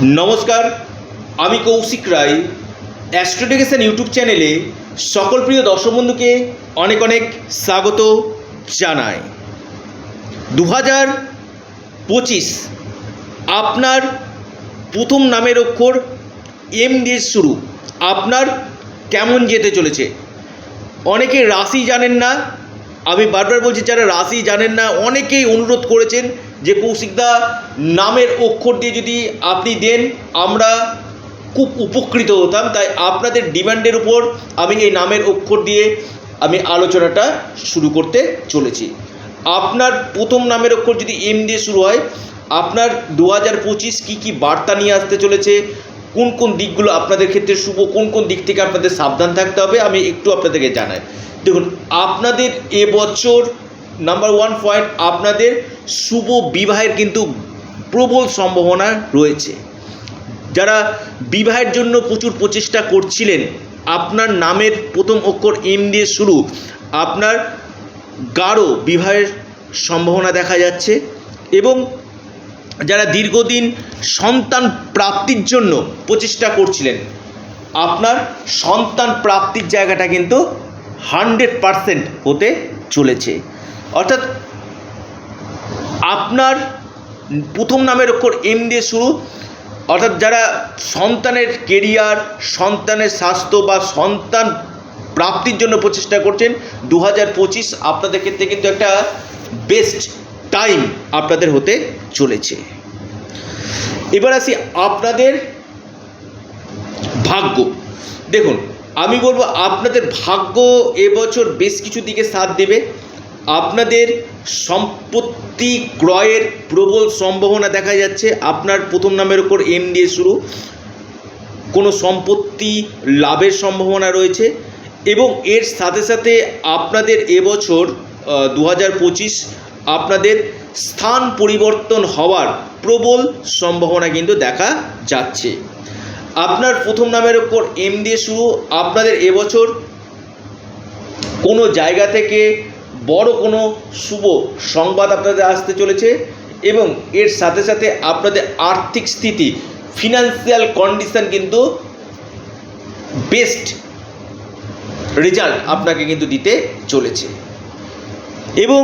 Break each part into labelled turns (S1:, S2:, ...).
S1: নমস্কার, আমি কৌশিক রায়। অ্যাস্ট্রোডিকেশন ইউটিউব চ্যানেলে সকল প্রিয় দর্শক বন্ধুকে অনেক অনেক স্বাগত জানাই। দু হাজার পঁচিশ আপনার প্রথম নামের অক্ষর এম দিয়ে শুরু। আপনার কেমন যেতে চলেছে? অনেকে রাশি জানেন না, আমি বারবার বলছি যারা রাশি জানেন না, অনেকেই অনুরোধ করেছেন যে কৌশিকদা নামের অক্ষর দিয়ে যদি আপনি দেন, আমরা খুব উপকৃত হতাম। তাই আপনাদের ডিমান্ডের উপর আমি এই নামের অক্ষর দিয়ে আমি আলোচনাটা শুরু করতে চলেছি। আপনার প্রথম নামের অক্ষর যদি এম দিয়ে শুরু হয়, আপনার দু হাজার পঁচিশ কী কী বার্তা নিয়ে আসতে চলেছে, কোন কোন দিকগুলো আপনাদের ক্ষেত্রে শুভ, কোন কোন দিক থেকে আপনাদের সাবধান থাকতে হবে, আমি একটু আপনাদেরকে জানাই। দেখুন, আপনাদের এবছর নাম্বার ওয়ান পয়েন্ট আপনাদের শুভ বিবাহের কিন্তু প্রবল সম্ভাবনা রয়েছে। যারা বিবাহের জন্য প্রচুর প্রচেষ্টা করছিলেন, আপনার নামের প্রথম অক্ষর এম দিয়ে শুরু, আপনার গাঢ় বিবাহের সম্ভাবনা দেখা যাচ্ছে এবং যারা দীর্ঘদিন সন্তান প্রাপ্তির জন্য প্রচেষ্টা করছিলেন, আপনার সন্তান প্রাপ্তির জায়গাটা কিন্তু হান্ড্রেড পারসেন্ট হতে চলেছে। অর্থাৎ আপনার প্রথম নামের অক্ষর এম দিয়ে শুরু। অর্থাৎ যারা সন্তানের কেরিয়ার সন্তানের স্বাস্থ্য বা সন্তান প্রাপ্তির জন্য প্রচেষ্টা করছেন দু হাজার পঁচিশ আপনাদের ক্ষেত্রে কিন্তু একটা বেস্ট টাইম আপনাদের হতে চলেছে। এবার আসি আপনাদের ভাগ্য। দেখুন আমি বলব, আপনাদের ভাগ্য এবছর বেশ কিছু দিকে সাথ দেবে। আপনাদের সম্পত্তি ক্রয়ের প্রবল সম্ভাবনা দেখা যাচ্ছে। আপনার প্রথম নামের ওপর এম দিয়ে শুরু। কোনো সম্পত্তি লাভের সম্ভাবনা রয়েছে এবং এর সাথে সাথে আপনাদের এবছর দু হাজার পঁচিশ আপনাদের স্থান পরিবর্তন হওয়ার প্রবল সম্ভাবনা কিন্তু দেখা যাচ্ছে। আপনার প্রথম নামের ওপর এম দিয়ে শুরু, আপনাদের এবছর কোনো জায়গা থেকে বড় কোনো শুভ সংবাদ আপনাদের আসতে চলেছে এবং এর সাথে সাথে আপনাদের আর্থিক স্থিতি ফিনান্সিয়াল কন্ডিশন কিন্তু বেস্ট রেজাল্ট আপনাকে কিন্তু দিতে চলেছে। এবং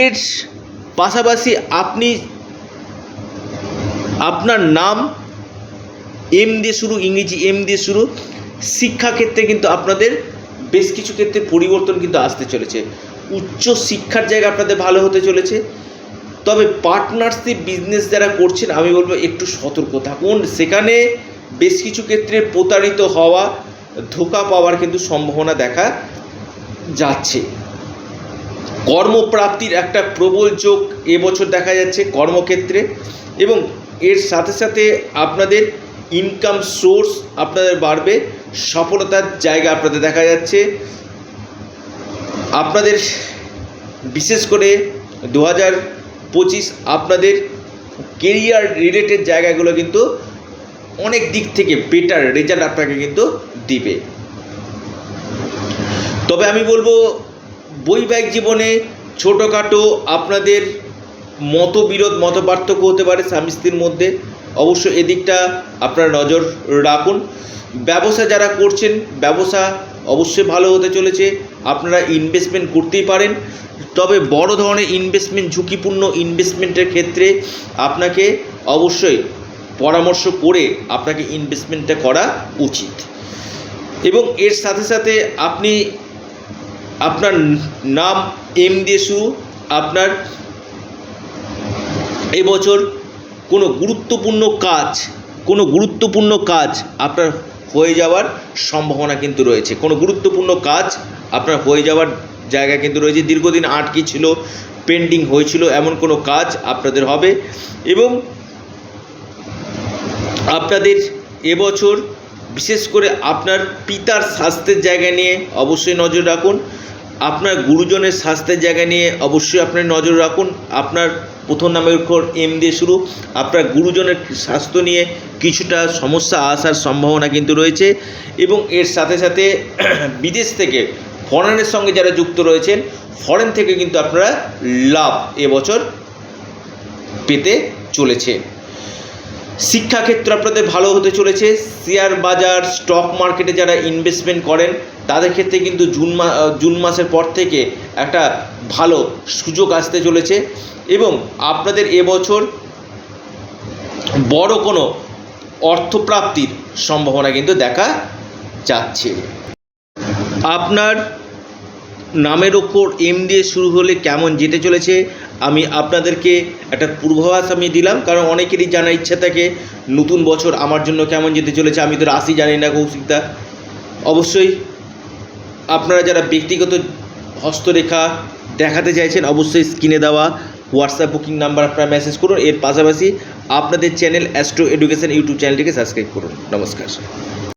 S1: এর পাশাপাশি আপনি আপনার নাম এম দিয়ে শুরু, ইংরেজি এম দিয়ে শুরু। শিক্ষাক্ষেত্রে কিন্তু আপনাদের বেশ কিছু ক্ষেত্রে পরিবর্তন কিন্তু আসতে চলেছে। উচ্চ শিক্ষার জায়গা আপনাদের ভালো হতে চলেছে। তবে পার্টনারশিপ বিজনেস যারা করছেন, আমি বলব একটু সতর্ক থাকুন। সেখানে বেশ কিছু ক্ষেত্রে প্রতারিত হওয়া, ধোকা পাওয়ার কিন্তু সম্ভাবনা দেখা যাচ্ছে। কর্মপ্রাপ্তির একটা প্রবল যোগ এবছর দেখা যাচ্ছে কর্মক্ষেত্রে। এবং এর সাথে সাথে আপনাদের ইনকাম সোর্স আপনাদের বাড়বে, সফলতার জায়গা আপনাদের দেখা যাচ্ছে। আপনাদের বিশেষ করে দু হাজার পঁচিশ আপনাদের কেরিয়ার রিলেটেড জায়গাগুলো কিন্তু অনেক দিক থেকে বেটার রেজাল্ট আপনাকে কিন্তু দিবে। তবে আমি বলব, বৈবাহিক জীবনে ছোটোখাটো আপনাদের মতবিরোধ মত পার্থক্য হতে পারে স্বামী স্ত্রীর মধ্যে। অবশ্য এদিকটা আপনারা নজর রাখুন। ব্যবসা যারা করছেন, ব্যবসা অবশ্যই ভালো হতে চলেছে। আপনারা ইনভেস্টমেন্ট করতেই পারেন। তবে বড় ধরনের ইনভেস্টমেন্ট ঝুঁকিপূর্ণ ইনভেস্টমেন্টের ক্ষেত্রে আপনাকে অবশ্যই পরামর্শ করে আপনাকে ইনভেস্টমেন্টটা করা উচিত। এবং এর সাথে সাথে আপনি আপনার নাম এম দিয়ে শুরু, আপনার এবছর কোনো গুরুত্বপূর্ণ কাজ, কোনো গুরুত্বপূর্ণ কাজ আপনার হয়ে যাওয়ার সম্ভাবনা কিন্তু রয়েছে। কোনো গুরুত্বপূর্ণ কাজ আপনার হয়ে যাওয়ার জায়গা কিন্তু রয়েছে। দীর্ঘদিন আটকে ছিল পেন্ডিং হয়েছিল এমন কোনো কাজ আপনাদের হবে এবং আপনাদের এবছর বিশেষ করে আপনার পিতার স্বাস্থ্যের জায়গা নিয়ে অবশ্যই নজর রাখুন। আপনার গুরুজনের স্বাস্থ্যের জায়গা নিয়ে অবশ্যই আপনি নজর রাখুন। আপনার প্রথম নামের উপর এম দিয়ে শুরু। আপনার গুরুজনের স্বাস্থ্য নিয়ে কিছুটা সমস্যা আসার সম্ভাবনা কিন্তু রয়েছে এবং এর সাথে সাথে বিদেশ থেকে ফরেনের সঙ্গে যারা যুক্ত রয়েছেন ফরেন থেকে কিন্তু আপনারা লাভ এবছর পেতে চলেছে। শিক্ষাক্ষেত্র আপনাদের ভালো হতে চলেছে। শেয়ার বাজার, স্টক মার্কেটে যারা ইনভেস্টমেন্ট করেন, তাদের ক্ষেত্রে কিন্তু জুন মা জুন মাসের পর থেকে একটা ভালো সুযোগ আসতে চলেছে। এবং আপনাদের এবছর বড় কোনো অর্থপ্রাপ্তির সম্ভাবনা কিন্তু দেখা যাচ্ছে। আপনার নামের ওপর এম দিয়ে শুরু হলে কেমন যেতে চলেছে, আমি আপনাদেরকে একটা পূর্বাভাস আমি দিলাম, কারণ অনেকেরই জানার ইচ্ছা থাকে নতুন বছর আমার জন্য কেমন যেতে চলেছে, আমি তো রাশি জানি না কৌশিকদা। অবশ্যই আপনারা যারা ব্যক্তিগত হস্তরেখা দেখাতে চাইছেন, অবশ্যই স্ক্রিনে দেওয়া হোয়াটসঅ্যাপ বুকিং নাম্বার আপনারা মেসেজ করুন। এর পাশাপাশি আপনাদের চ্যানেল অ্যাস্ট্রো এডুকেশন ইউটিউব চ্যানেলটিকে সাবস্ক্রাইব করুন। নমস্কার।